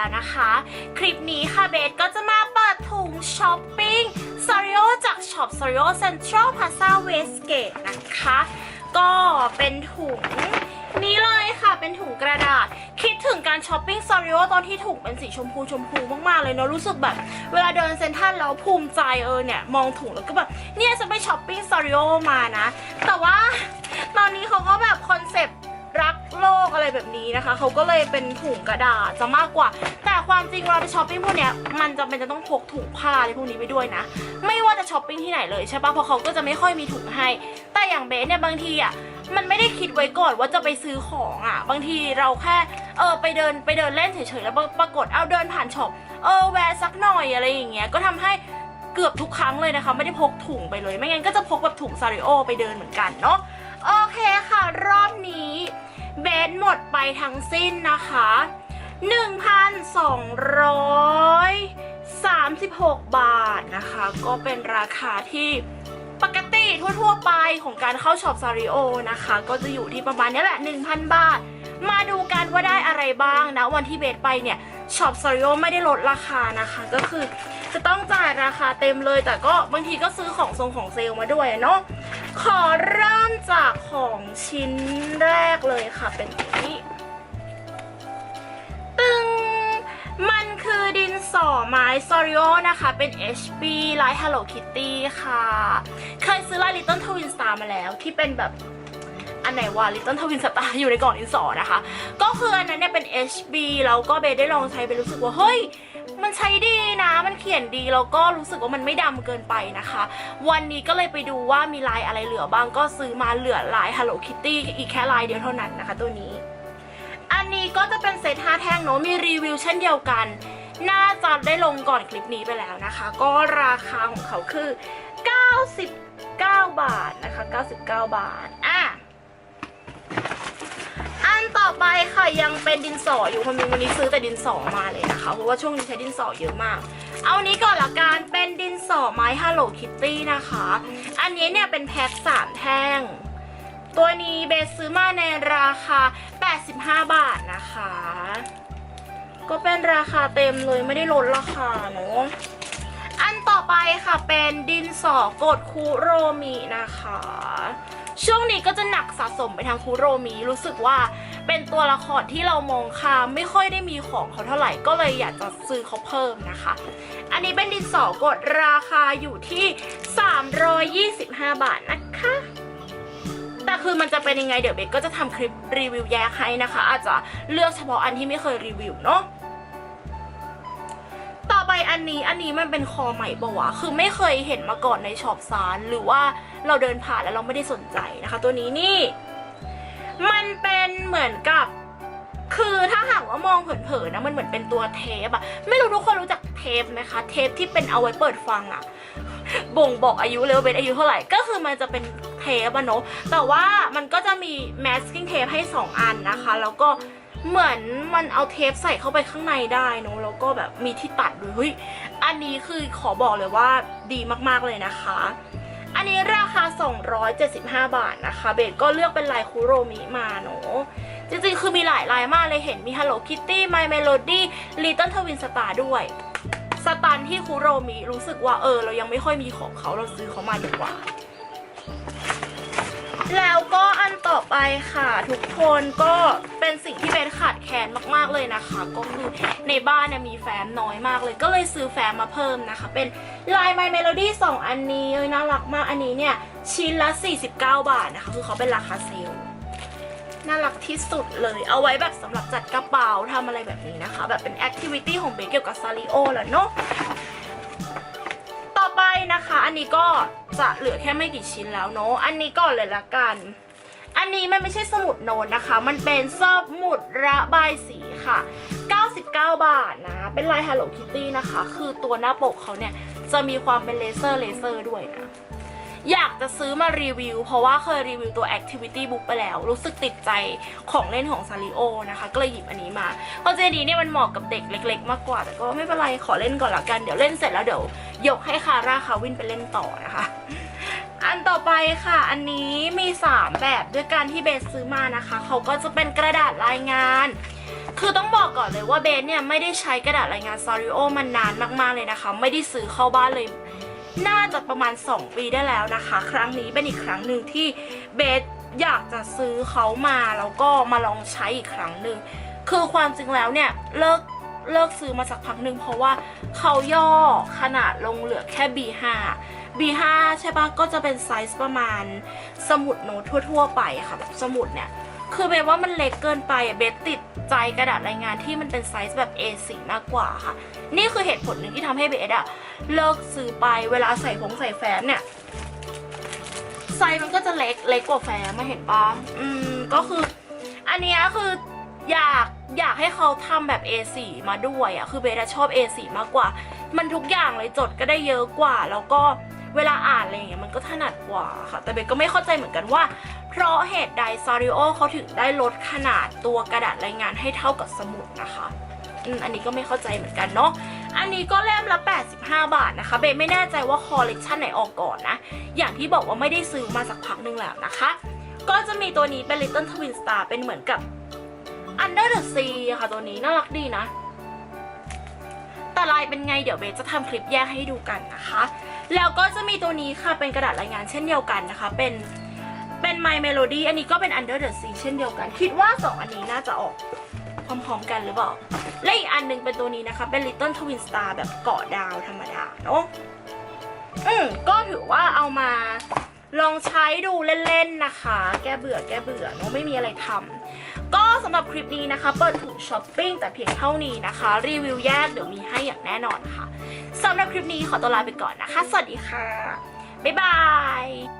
แล้วนะคะ คลิปนี้ค่ะเบสก็จะมาเปิดถุงช้อปปิ้งซาริโอจากช็อปซาริโอเซ็นทรัลพาซาเวสเกตนะคะ ก็เป็นถุงนี้เลยค่ะเป็นถุงกระดาษ คิดถึงการช้อปปิ้งซาริโอตอนที่ถุงเป็นสีชมพูชมพูมากๆเลยเนาะรู้สึกแบบ เวลาเดินเซ็นทรัลแล้วภูมิใจเออเนี่ยมองถุงแล้วก็แบบเนี่ยจะไปช้อปปิ้งซาริโอมานะ แต่ว่าตอนนี้เขาก็แบบคอนเซปต์ รักโลกอะไรแบบนี้นะคะ เขาก็เลยเป็นถุงกระดาษจะมากกว่า แต่ความจริงเวลาไปช้อปปิ้งพวกเนี้ยมันจำเป็นจะต้องพกถุงผ้าอะไรพวกนี้ไปด้วยนะ ไม่ว่าจะช้อปปิ้งที่ไหนเลยใช่ปะเพราะเขาก็จะไม่ค่อยมีถุงให้ แต่อย่างเบสเนี่ยบางทีอะมันไม่ได้คิดไว้ก่อนว่าจะไปซื้อของอะ บางทีเราแค่เออไปเดินไปเดินเล่นเฉยๆแล้วปรากฏเอาเดินผ่านช็อปเออแวะสักหน่อยอะไรอย่างเงี้ยก็ทำให้เกือบทุกครั้งเลยนะคะ ไม่ได้พกถุงไปเลย ไม่งั้นก็จะพกแบบถุงซาริโอไปเดินเหมือนกันเนาะโอเค ค่ะรอบนี้เบสหมดไปทั้งสิ้นนะคะ 1,236 บาทนะคะ ก็เป็นราคาที่ปกติทั่วๆไปของการเข้าช็อปซาริโอนะคะ ก็จะอยู่ที่ประมาณนี้แหละ 1,000 บาท มาดูกันว่าได้อะไรบ้างนะ วันที่เบสไปเนี่ยช็อปซาริโอไม่ได้ลดราคานะคะ ก็คือจะต้องจ่ายราคาเต็มเลย แต่ก็บางทีก็ซื้อของทรงของเซลมาด้วยเนาะ ขอเริ่มจากของชิ้นแรกเลยค่ะ เป็นนี้ตึงมันคือดินสอไม้ซอริโอนะคะ เป็น HB ลาย Hello Kitty ค่ะ เคยซื้อลาย Little Twin Star มาแล้วที่เป็นแบบอันไหนวะ Little Twin Star อยู่ในกล่องดินสอนะคะ ก็คืออันนั้นเนี่ยเป็น HB แล้วก็เบได้ลองใช้ไปรู้สึกว่า เฮ้ย มันใช้ดีนะ มันเขียนดีแล้วก็รู้สึกว่ามันไม่ดำเกินไปนะคะ วันนี้ก็เลยไปดูว่ามีลายอะไรเหลือบ้างก็ซื้อมาเหลือลาย Hello Kitty อีกแค่ลายเดียวเท่านั้นนะคะ ตัวนี้ อันนี้ก็จะเป็นเซต5แท่งเนอะมีรีวิวเช่นเดียวกัน น่าจะได้ลงก่อนคลิปนี้ไปแล้วนะคะ ก็ราคาของเขาคือ 99 บาทนะคะ 99 บาทอะ ต่อไปค่ะยังเป็นดินสออยู่คนนึงวันนี้ซื้อแต่ดินสอมาเลยนะคะเพราะว่าช่วงนี้ใช้ดินสอเยอะมาก เอานี้ก่อนละกันเป็นดินสอไม้ Hello Kitty นะคะ อันนี้เนี่ยเป็นแพ็ค3แท่ง ตัวนี้เบสซื้อมาในราคา 85 บาทนะคะ ก็เป็นราคาเต็มเลยไม่ได้ลดราคาเนอะอันต่อไปค่ะเป็นดินสอกดคุโรมินะคะ ช่วงนี้ก็จะหนักสะสมไปทางคุโรมิรู้สึกว่าเป็นตัวละครที่เรามองข้ามไม่ค่อยได้มีของเขาเท่าไหร่ก็เลยอยากจะซื้อเขาเพิ่มนะคะ อันนี้เป็นดินสอกดราคาอยู่ที่ 325 บาทนะคะแต่คือมันจะเป็นยังไงเดี๋ยวเบกก็จะทำคลิปรีวิวแยกให้นะคะ อาจจะเลือกเฉพาะอันที่ไม่เคยรีวิวเนาะ อันนี้อันนี้มันเป็นคอใหม่ปะวะคือไม่เคยเห็นมาก่อนในช็อปซานหรือว่าเราเดินผ่านแล้วเราไม่ได้สนใจนะคะ ตัวนี้นี่ มันเป็นเหมือนกับ คือถ้าหากว่ามองเผินๆนะมันเหมือนเป็นตัวเทปอะไม่รู้ทุกคนรู้จักเทปไหมคะเทปที่เป็นเอาไว้เปิดฟังอะบ่งบอกอายุเลยว่าเป็นอายุเท่าไหร่ก็คือมันจะเป็นเทปอะเนาะแต่ว่ามันก็จะมี masking tape ให้ 2 อันนะคะ แล้วก็ เหมือนมันเอาเทปใส่เข้าไปข้างในได้เนาะแล้วก็แบบมีที่ตัดด้วยเฮ้ยอันนี้คือขอบอกเลยว่าดีมากๆเลยนะคะ อันนี้ราคา 275 บาทนะคะ เบสก็เลือกเป็นลายคุโรมิมาเนาะจริงๆ คือมีหลายลายมากเลยเห็นมี Hello Kitty My Melody Little Twin Star ด้วยสตันที่คุโรมิรู้สึกว่าเออ เรายังไม่ค่อยมีของเขาเราซื้อเขามาดีกว่า แล้วก็อันต่อไปค่ะ ทุกคนก็ เป็นสิ่งที่เบนขาดแคลนมากๆเลยนะคะ ก็คือในบ้านเนี่ยมีแฟ้มน้อยมากเลย ก็เลยซื้อแฟ้มมาเพิ่มนะคะ เป็นลาย My Melody 2 อันนี้เอ้ยน่ารักมากอันนี้เนี่ยชิ้นละ 49 บาทนะคะ คือเขาเป็นราคาเซลล์น่ารักที่สุดเลย เอาไว้แบบสำหรับจัดกระเป๋าทำอะไรแบบนี้นะคะ แบบเป็นแอคทิวิตี้ของเบสเกี่ยวกับซาริโอแหละเนาะต่อไปนะคะ อันนี้ก็จะเหลือแค่ไม่กี่ชิ้นแล้วเนาะ อันนี้ก่อนเลยละกัน อันนี้มันไม่ใช่สมุดโน้ตนะคะ มันเป็นสมุดระบายสีค่ะ 99 บาทนะ เป็นลาย Hello Kitty นะคะ คือตัวหน้าปกเขาเนี่ย จะมีความเป็นเลเซอร์เลเซอร์ด้วยนะ อยากจะซื้อมารีวิว เพราะว่าเคยรีวิวตัว Activity Book ไปแล้ว รู้สึกติดใจของเล่นของซาริโอนะคะ ก็เลยหยิบอันนี้มาเพราะเจดีเนี่ยมันเหมาะกับเด็กเล็ก ๆ มากกว่า แต่ก็ไม่เป็นไร ขอเล่นก่อนละกัน เดี๋ยวเล่นเสร็จแล้วเดี๋ยวยกให้คาร่าคาวินไปเล่นต่อนะคะ อันต่อไปค่ะ อันนี้มี 3 แบบด้วยกันที่เบสซื้อมานะคะ เขาก็จะเป็นกระดาษรายงาน คือต้องบอกก่อนเลยว่าเบสเนี่ยไม่ได้ใช้กระดาษรายงานซาริโอมานานมากๆเลยนะคะ ไม่ได้ซื้อเข้าบ้านเลย น่าจะประมาณ 2 ปีได้แล้วนะคะ ครั้งนี้เป็นอีกครั้งหนึ่งที่เบสอยากจะซื้อเขามาแล้วก็มาลองใช้อีกครั้งหนึ่ง คือความจริงแล้วเนี่ยเลิกเลิกซื้อมาสักพักหนึ่งเพราะว่าเขาย่อขนาดลงเหลือแค่ B5 B5 ใช่ปะก็จะเป็นไซส์ประมาณสมุดโน้ตทั่ว ๆ ไปค่ะแบบสมุดเนี่ย คือเบสว่ามันเล็กเกินไปเบสติดใจกระดาษรายงานที่มันเป็นไซส์แบบ A4 มากกว่าค่ะ นี่คือเหตุผลหนึ่งที่ทำให้เบสอะเลิกซื้อไปเวลาใส่ผงใส่แฟ้มเนี่ยไซส์มันก็จะเล็กเล็กกว่าแฟ้มมาเห็นปะอืมก็คือ อันนี้คืออยากอยากให้เขาทำแบบ A4 มาด้วยอะคือเบสชอบ A4 มากกว่า มันทุกอย่างเลยจดก็ได้เยอะกว่า แล้วก็ เวลาอ่านอะไรอย่างเงี้ยมันก็ถนัดกว่าค่ะ แต่เบสก็ไม่เข้าใจเหมือนกันว่า เพราะเหตุใดซาริโอเขาถึงได้ลดขนาดตัวกระดาษรายงานให้เท่ากับสมุดนะคะอันนี้ก็ไม่เข้าใจเหมือนกันเนาะ อันนี้ก็เล่มละ 85 บาทนะคะ เบสไม่แน่ใจว่าคอลเลกชันไหนออกก่อนนะ อย่างที่บอกว่าไม่ได้ซื้อมาสักพักหนึงแล้วนะคะ ก็จะมีตัวนี้เป็น Little Twin Star เป็นเหมือนกับ Under the Sea ค่ะตัวนี้น่ารักดีนะ แต่ลายเป็นไงเดี๋ยวเบสจะทำคลิปแยกให้ดูกันนะคะ แล้วก็จะมีตัวนี้ค่ะเป็นกระดาษรายงานเช่นเดียวกันนะคะ เป็นเป็น My Melody อันนี้ก็เป็น Under the Sea เช่นเดียวกัน คิดว่าสองอันนี้น่าจะออกพร้อมๆกันหรือเปล่า และอีกอันหนึงเป็นตัวนี้นะคะ เป็น Little Twin Star แบบเกาะดาวธรรมดาเนาะอืมก็ถือว่าเอามาลองใช้ดูเล่นๆนะคะ แก้เบื่อแก้เบื่อเนาะไม่มีอะไรทำำหรับคลิปนี้นะคะ เปิดถุงช้อปปิ้งแต่เพียงเท่านี้นะคะ รีวิวแยกเดี๋ยวมีให้อย่างแน่นอนค่ะสำหรับคลิปนี้ขอตัวลาไปก่อนนะคะ สวัสดีค่ะ บ๊ายบาย